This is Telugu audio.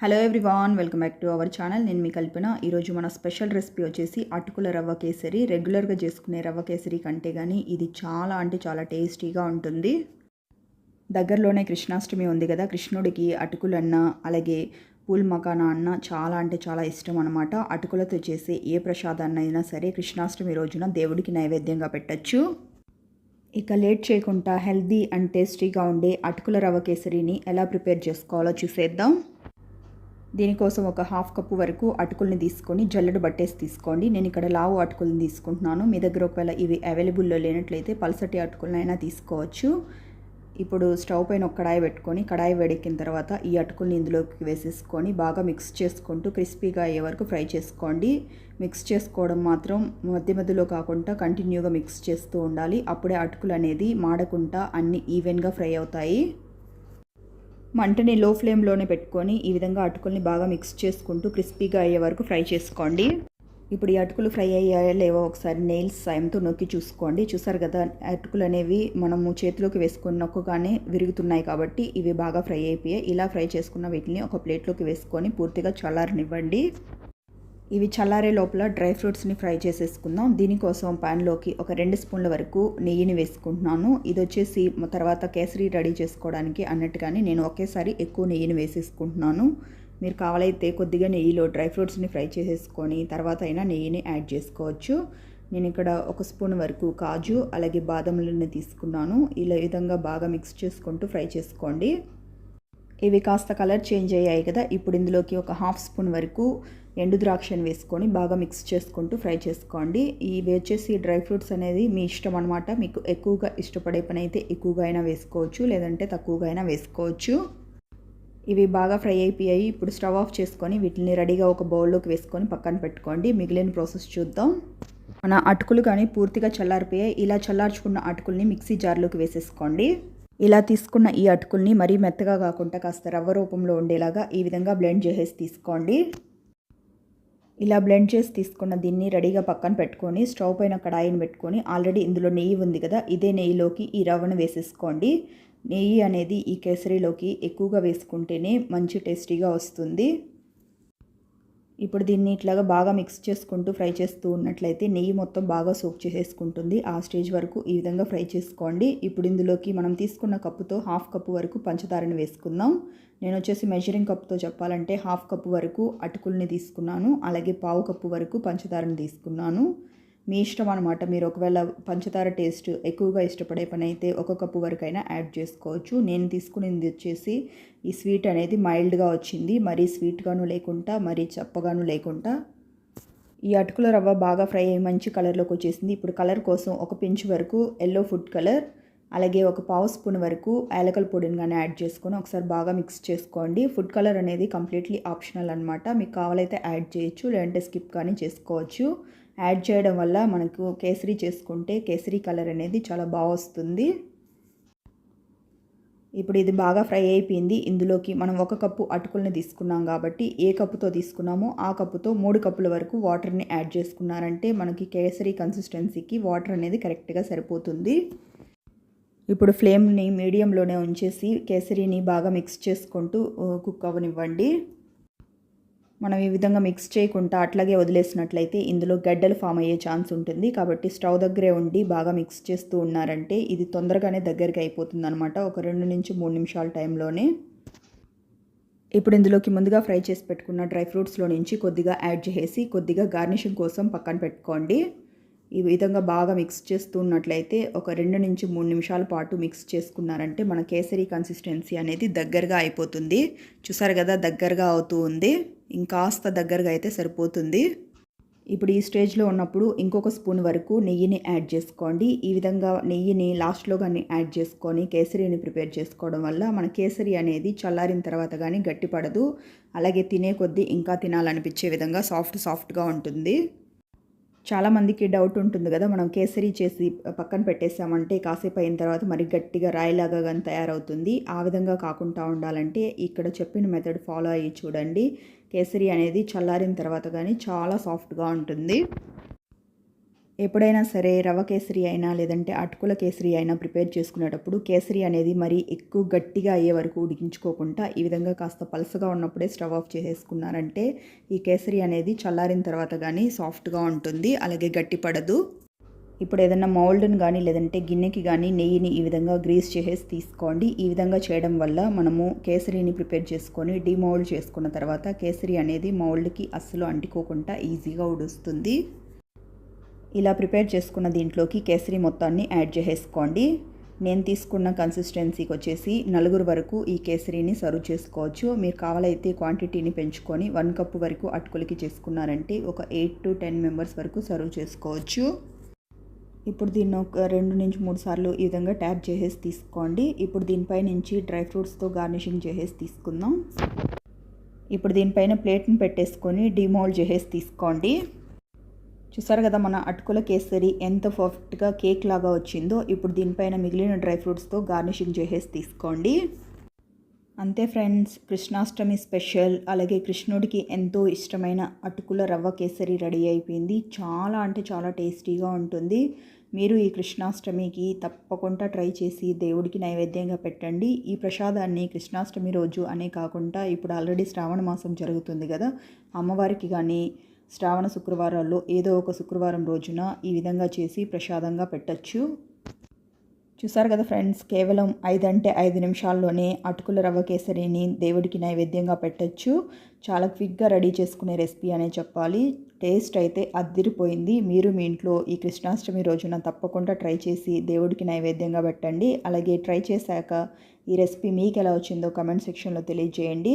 Hello everyone welcome back to our channel నేను మీ కల్పన. ఈరోజు మన స్పెషల్ రెసిపీ వచ్చేసి అటుకుల రవ్వ కేసరి. రెగ్యులర్గా చేసుకునే రవ్వ కేసరి కంటే కానీ ఇది చాలా అంటే చాలా టేస్టీగా ఉంటుంది. దగ్గరలోనే కృష్ణాష్టమి ఉంది కదా కృష్ణుడికి అటుకులన్న అలాగే పూల్ మకానా అన్న చాలా అంటే చాలా ఇష్టం అనమాట అటుకులతో చేసే ఏ ప్రసాదాన్ని అయినా సరే కృష్ణాష్టమి రోజున దేవుడికి నైవేద్యంగా పెట్టచ్చు. ఇక లేట్ చేయకుండా హెల్దీ అండ్ టేస్టీగా ఉండే అటుకుల రవ్వ కేసరిని ఎలా ప్రిపేర్ చేసుకోవాలో చూసేద్దాం. దీనికోసం ఒక హాఫ్ కప్పు వరకు అటుకుల్ని తీసుకొని జల్లెడు బట్టేసి తీసుకోండి. నేను ఇక్కడ లావు అటుకుల్ని తీసుకుంటున్నాను. మీ దగ్గర ఒకవేళ ఇవి అవైలబుల్లో లేనట్లయితే పల్సటి అటుకులనైనా తీసుకోవచ్చు. ఇప్పుడు స్టవ్ పైన ఒక కడాయి పెట్టుకొని కడాయి వేడెక్కిన తర్వాత ఈ అటుకుల్ని ఇందులోకి వేసేసుకొని బాగా మిక్స్ చేసుకుంటూ క్రిస్పీగా అయ్యే వరకు ఫ్రై చేసుకోండి. మిక్స్ చేసుకోవడం మాత్రం మధ్య మధ్యలో కాకుండా కంటిన్యూగా మిక్స్ చేస్తూ ఉండాలి. అప్పుడే అటుకులు అనేది మాడకుండా అన్ని ఈవెన్గా ఫ్రై అవుతాయి. మంటని లో ఫ్లేమ్లోనే పెట్టుకొని ఈ విధంగా అటుకుల్ని బాగా మిక్స్ చేసుకుంటూ క్రిస్పీగా అయ్యే వరకు ఫ్రై చేసుకోండి. ఇప్పుడు ఈ అటుకులు ఫ్రై అయ్యాయో లేవో ఒకసారి నెయిల్స్ సాయంతో నొక్కి చూసుకోండి. చూసారు కదా అటుకులు అనేవి మనము చేతిలోకి వేసుకొని నొక్కగానే విరుగుతున్నాయి కాబట్టి ఇవి బాగా ఫ్రై అయిపోయాయి. ఇలా ఫ్రై చేసుకున్న వీటిని ఒక ప్లేట్లోకి వేసుకొని పూర్తిగా చల్లారనివ్వండి. ఇవి చల్లారే లోపల డ్రై ఫ్రూట్స్ని ఫ్రై చేసేసుకుందాం. దీనికోసం ప్యాన్లోకి ఒక రెండు స్పూన్ల వరకు నెయ్యిని వేసుకుంటున్నాను. ఇది వచ్చేసి తర్వాత కేసరి రెడీ చేసుకోవడానికి అన్నట్టుగానే నేను ఒకేసారి ఎక్కువ నెయ్యిని వేసేసుకుంటున్నాను. మీరు కావాలైతే కొద్దిగా నెయ్యిలో డ్రై ఫ్రూట్స్ని ఫ్రై చేసేసుకొని తర్వాత అయినా నెయ్యిని యాడ్ చేసుకోవచ్చు. నేను ఇక్కడ ఒక స్పూన్ వరకు కాజు అలాగే బాదంలని తీసుకున్నాను. ఇలా విధంగా బాగా మిక్స్ చేసుకుంటూ ఫ్రై చేసుకోండి. ఇవి కాస్త కలర్ చేంజ్ అయ్యాయి కదా ఇప్పుడు ఇందులోకి ఒక హాఫ్ స్పూన్ వరకు ఎండు ద్రాక్షను వేసుకొని బాగా మిక్స్ చేసుకుంటూ ఫ్రై చేసుకోండి. ఇవి వచ్చేసి డ్రై ఫ్రూట్స్ అనేది మీ ఇష్టం అనమాట మీకు ఎక్కువగా ఇష్టపడే పని అయితే ఎక్కువగా అయినా వేసుకోవచ్చు లేదంటే తక్కువగా అయినా వేసుకోవచ్చు. ఇవి బాగా ఫ్రై అయిపోయాయి. ఇప్పుడు స్టవ్ ఆఫ్ చేసుకొని వీటిని రెడీగా ఒక బౌల్లోకి వేసుకొని పక్కన పెట్టుకోండి. మిగిలిన ప్రాసెస్ చూద్దాం. మన అటుకులు కానీ పూర్తిగా చల్లారిపోయాయి. ఇలా చల్లార్చుకున్న అటుకుల్ని మిక్సీ జార్లోకి వేసేసుకోండి. ఇలా తీసుకున్న ఈ అటుకుల్ని మరీ మెత్తగా కాకుండా కాస్త రవ్వ రూపంలో ఉండేలాగా ఈ విధంగా బ్లెండ్ చేసేసి తీసుకోండి. ఇలా బ్లెండ్ చేసి తీసుకున్న దీన్ని రెడీగా పక్కన పెట్టుకొని స్టవ్ పైన కడాయిని పెట్టుకొని ఆల్రెడీ ఇందులో నెయ్యి ఉంది కదా ఇదే నెయ్యిలోకి ఈ రవ్వను వేసేసుకోండి. నెయ్యి అనేది ఈ కేసరిలోకి ఎక్కువగా వేసుకుంటేనే మంచి టేస్టీగా వస్తుంది. ఇప్పుడు దీన్ని ఇట్లాగా బాగా మిక్స్ చేసుకుంటూ ఫ్రై చేస్తూ ఉన్నట్లయితే నెయ్యి మొత్తం బాగా సోక్ చేసేసుకుంటుంది. ఆ స్టేజ్ వరకు ఈ విధంగా ఫ్రై చేసుకోండి. ఇప్పుడు ఇందులోకి మనం తీసుకున్న కప్పుతో హాఫ్ కప్పు వరకు పంచదారని వేసుకుందాం. నేను వచ్చేసి మెజరింగ్ కప్తో చెప్పాలంటే హాఫ్ కప్పు వరకు అటుకుల్ని తీసుకున్నాను. అలాగే పావు కప్పు వరకు పంచదారని తీసుకున్నాను. మీ ఇష్టం అనమాట మీరు ఒకవేళ పంచదార టేస్ట్ ఎక్కువగా ఇష్టపడే పని అయితే ఒక కప్పు వరకైనా యాడ్ చేసుకోవచ్చు. నేను తీసుకునేది వచ్చేసి ఈ స్వీట్ అనేది మైల్డ్గా వచ్చింది. మరీ స్వీట్గాను లేకుండా మరీ చప్పగాను లేకుండా. ఈ అటుకుల రవ్వ బాగా ఫ్రై అయ్యి మంచి కలర్లోకి వచ్చేసింది. ఇప్పుడు కలర్ కోసం ఒక పించ్ వరకు ఎల్లో ఫుడ్ కలర్ అలాగే ఒక పావు స్పూన్ వరకు యాలకల పొడిని కానీ యాడ్ చేసుకొని ఒకసారి బాగా మిక్స్ చేసుకోండి. ఫుడ్ కలర్ అనేది కంప్లీట్లీ ఆప్షనల్ అనమాట మీకు కావాలైతే యాడ్ చేయొచ్చు లేదంటే స్కిప్ కానీ చేసుకోవచ్చు. యాడ్ చేయడం వల్ల మనకు కేసరి చేసుకుంటే కేసరి కలర్ అనేది చాలా బాగా వస్తుంది. ఇప్పుడు ఇది బాగా ఫ్రై అయిపోయింది. ఇందులోకి మనం ఒక కప్పు అటుకులను తీసుకున్నాం కాబట్టి ఏ కప్పుతో తీసుకున్నామో ఆ కప్పుతో మూడు కప్పుల వరకు వాటర్ని యాడ్ చేసుకున్నారంటే మనకి కేసరి కన్సిస్టెన్సీకి వాటర్ అనేది కరెక్ట్గా సరిపోతుంది. ఇప్పుడు ఫ్లేమ్ని మీడియంలోనే ఉంచేసి కేసరిని బాగా మిక్స్ చేసుకుంటూ కుక్ అవ్వనివ్వండి మనం ఈ విధంగా మిక్స్ చేయకుండా అట్లాగే వదిలేసినట్లయితే ఇందులో గడ్డలు ఫామ్ అయ్యే ఛాన్స్ ఉంటుంది. కాబట్టి స్టవ్ దగ్గరే ఉండి బాగా మిక్స్ చేస్తూ ఉన్నారంటే ఇది తొందరగానే దగ్గరికి అయిపోతుంది అనమాట ఒక రెండు నుంచి మూడు నిమిషాల టైంలోనే. ఇప్పుడు ఇందులోకి ముందుగా ఫ్రై చేసి పెట్టుకున్న డ్రై ఫ్రూట్స్లో నుంచి కొద్దిగా యాడ్ చేసి కొద్దిగా గార్నిషింగ్ కోసం పక్కన పెట్టుకోండి. ఈ విధంగా బాగా మిక్స్ చేస్తున్నట్లయితే ఒక రెండు నుంచి మూడు నిమిషాల పాటు మిక్స్ చేసుకున్నారంటే మన కేసరి కన్సిస్టెన్సీ అనేది దగ్గరగా అయిపోతుంది. చూసారు కదా దగ్గరగా అవుతూ ఉంది. ఇంకాస్త దగ్గరగా అయితే సరిపోతుంది. ఇప్పుడు ఈ స్టేజ్లో ఉన్నప్పుడు ఇంకొక స్పూన్ వరకు నెయ్యిని యాడ్ చేసుకోండి. ఈ విధంగా నెయ్యిని లాస్ట్లో కానీ యాడ్ చేసుకొని కేసరిని ప్రిపేర్ చేసుకోవడం వల్ల మన కేసరి అనేది చల్లారిన తర్వాత కానీ గట్టిపడదు. అలాగే తినే కొద్దీ ఇంకా తినాలనిపించే విధంగా సాఫ్ట్ సాఫ్ట్గా ఉంటుంది. చాలామందికి డౌట్ ఉంటుంది కదా మనం కేసరి చేసి పక్కన పెట్టేసామంటే కాసేపు అయిన తర్వాత మరి గట్టిగా రాయిలాగా కానీ తయారవుతుంది. ఆ విధంగా కాకుండా ఉండాలంటే ఇక్కడ చెప్పిన మెథడ్ ఫాలో అయ్యి చూడండి. కేసరి అనేది చల్లారిన తర్వాత కానీ చాలా సాఫ్ట్గా ఉంటుంది. ఎప్పుడైనా సరే రవ్వ కేసరి అయినా లేదంటే అటుకుల కేసరి అయినా ప్రిపేర్ చేసుకునేటప్పుడు కేసరి అనేది మరీ ఎక్కువ గట్టిగా అయ్యే వరకు ఉడికించుకోకుండా ఈ విధంగా కాస్త పలసగా ఉన్నప్పుడే స్టవ్ ఆఫ్ చేసేసుకున్నారంటే ఈ కేసరి అనేది చల్లారిన తర్వాత కానీ సాఫ్ట్గా ఉంటుంది అలాగే గట్టి పడదు ఇప్పుడు ఏదైనా మౌల్డ్ని కానీ లేదంటే గిన్నెకి కానీ నెయ్యిని ఈ విధంగా గ్రీస్ చేసేసి తీసుకోండి. ఈ విధంగా చేయడం వల్ల మనము కేసరిని ప్రిపేర్ చేసుకొని డిమౌల్డ్ చేసుకున్న తర్వాత కేసరి అనేది మౌల్డ్కి అస్సలు అంటుకోకుండా ఈజీగా ఉడుస్తుంది. ఇలా ప్రిపేర్ చేసుకున్న దీంట్లోకి కేసరి మొత్తాన్ని యాడ్ చేసేసుకోండి. నేను తీసుకున్న కన్సిస్టెన్సీకి వచ్చేసి నలుగురు వరకు ఈ కేసరిని సర్వ్ చేసుకోవచ్చు. మీరు కావాలైతే క్వాంటిటీని పెంచుకొని వన్ కప్ వరకు అటుకులకి చేసుకున్నారంటే ఒక ఎయిట్ టు టెన్ మెంబర్స్ వరకు సర్వ్ చేసుకోవచ్చు. ఇప్పుడు దీన్ని ఒక రెండు నుంచి మూడు సార్లు ఈ విధంగా ట్యాప్ చేసేసి తీసుకోండి. ఇప్పుడు దీనిపై నుంచి డ్రై ఫ్రూట్స్తో గార్నిషింగ్ చేసేసి తీసుకుందాం. ఇప్పుడు దీనిపైన ప్లేట్ని పెట్టేసుకొని డిమోల్డ్ చేసేసి తీసుకోండి. చూసారు కదా మన అటుకుల కేసరి ఎంత పర్ఫెక్ట్గా కేక్ లాగా వచ్చిందో. ఇప్పుడు దీనిపైన మిగిలిన డ్రై ఫ్రూట్స్తో గార్నిషింగ్ చేసేసి తీసుకోండి. అంతే ఫ్రెండ్స్ కృష్ణాష్టమి స్పెషల్ అలాగే కృష్ణుడికి ఎంతో ఇష్టమైన అటుకుల రవ్వ కేసరి రెడీ అయిపోయింది. చాలా అంటే చాలా టేస్టీగా ఉంటుంది. మీరు ఈ కృష్ణాష్టమికి తప్పకుండా ట్రై చేసి దేవుడికి నైవేద్యంగా పెట్టండి. ఈ ప్రసాదాన్ని కృష్ణాష్టమి రోజు అనే కాకుండా ఇప్పుడు ఆల్రెడీ శ్రావణ మాసం జరుగుతుంది కదా. అమ్మవారికి కానీ శ్రావణ శుక్రవారాల్లో ఏదో ఒక శుక్రవారం రోజున ఈ విధంగా చేసి ప్రసాదంగా పెట్టచ్చు. చూసారు కదా ఫ్రెండ్స్ కేవలం ఐదు అంటే ఐదు నిమిషాల్లోనే అటుకుల రవ్వ కేసరిని దేవుడికి నైవేద్యంగా పెట్టచ్చు. చాలా క్విక్గా రెడీ చేసుకునే రెసిపీ అనే చెప్పాలి. టేస్ట్ అయితే అద్దిరిపోయింది. మీరు మీ ఇంట్లో ఈ కృష్ణాష్టమి రోజున తప్పకుండా ట్రై చేసి దేవుడికి నైవేద్యంగా పెట్టండి. అలాగే ట్రై చేశాక ఈ రెసిపీ మీకు ఎలా వచ్చిందో కమెంట్ సెక్షన్లో తెలియజేయండి.